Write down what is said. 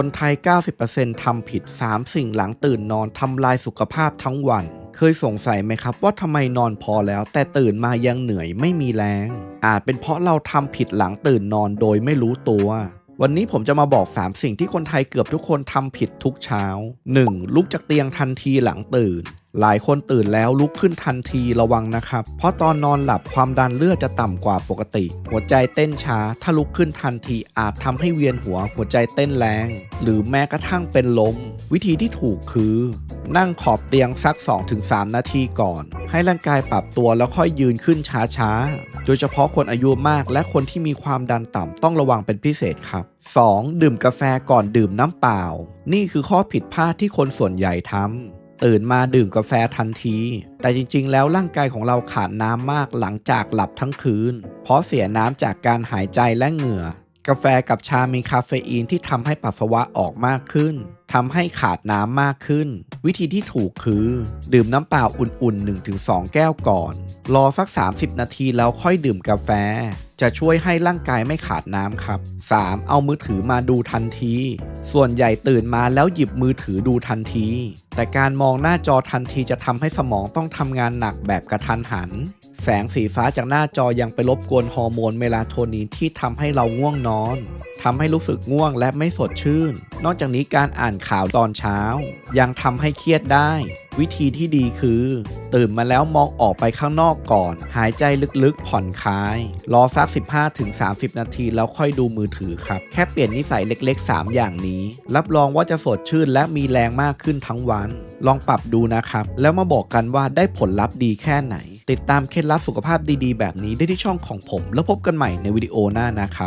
คนไทย 90%ทำผิด 3 สิ่งหลังตื่นนอนทำลายสุขภาพทั้งวัน เคยสงสัยไหมครับว่าทำไมนอนพอแล้ว แต่ตื่นมายังเหนื่อยไม่มีแรง อาจเป็นเพราะเราทำผิดหลังตื่นนอนโดยไม่รู้ตัว วันนี้ผมจะมาบอก 3 สิ่งที่คนไทยเกือบทุกคนทำผิดทุกเช้า 1. ลุกจากเตียงทันทีหลังตื่นหลายคนตื่นแล้วลุกขึ้นทันทีระวังนะครับ เพราะตอนนอนหลับความดันเลือดจะต่ำกว่าปกติ หัวใจเต้นช้า ถ้าลุกขึ้นทันทีอาจทำให้เวียนหัวหัวใจเต้นแรง หรือแม้กระทั่งเป็นลม วิธีที่ถูกคือ นั่งขอบเตียงสัก 2-3 นาทีก่อน ให้ร่างกายปรับตัวแล้วค่อยยืนขึ้นช้าๆ โดยเฉพาะคนอายุมากและคนที่มีความดันต่ำต้องระวังเป็นพิเศษครับ 2. ดื่มกาแฟก่อนดื่มน้ำเปล่า นี่คือข้อผิดพลาดที่คนส่วนใหญ่ทำ ตื่นมาดื่มกาแฟทันที แต่จริงๆ แล้วร่างกายของเราขาดน้ำมากหลังจากหลับทั้งคืน เพราะเสียน้ำจากการหายใจและเหงื่อ กาแฟกับชามีคาเฟอีนที่ทำให้ปัสสาวะออกมากขึ้นทำให้ขาดน้ำมากขึ้น วิธีที่ถูกคือ ดื่มน้ำเปล่าอุ่นๆ 1-2 แก้วก่อน รอสัก 30 นาทีแล้วค่อยดื่มกาแฟ จะช่วยให้ร่างกายไม่ขาดน้ำครับ 3. เอามือถือมาดูทันที ส่วนใหญ่ตื่นมาแล้วหยิบมือถือดูทันที แต่การมองหน้าจอทันทีจะทำให้สมองต้องทำงานหนักแบบกระทันหัน สงสีฟ้าจากหน้าจอยังไปรบกวนฮอร์โมนเมลาโทนินที่ทำให้เราง่วงนอน ทำให้รู้สึกง่วงและไม่สดชื่น นอกจากนี้การอ่านข่าวตอนเช้า ยังทำให้เครียดได้ วิธีที่ดีคือ ตื่นมาแล้วมองออกไปข้างนอกก่อน หายใจลึกๆผ่อนคลาย รอสัก 15-30 นาทีแล้วค่อยดูมือถือครับ แค่เปลี่ยนนิสัยเล็ก ๆ 3 อย่างนี้ รับรองว่าจะสดชื่นและมีแรงมากขึ้นทั้งวัน ลองปรับดูนะครับ แล้วมาบอกกันว่าได้ผลลัพธ์ดีแค่ไหน ติดตามเคล็ดลับสุขภาพดีๆ แบบนี้ได้ที่ช่องของผม แล้วพบกันใหม่ในวิดีโอหน้านะครับ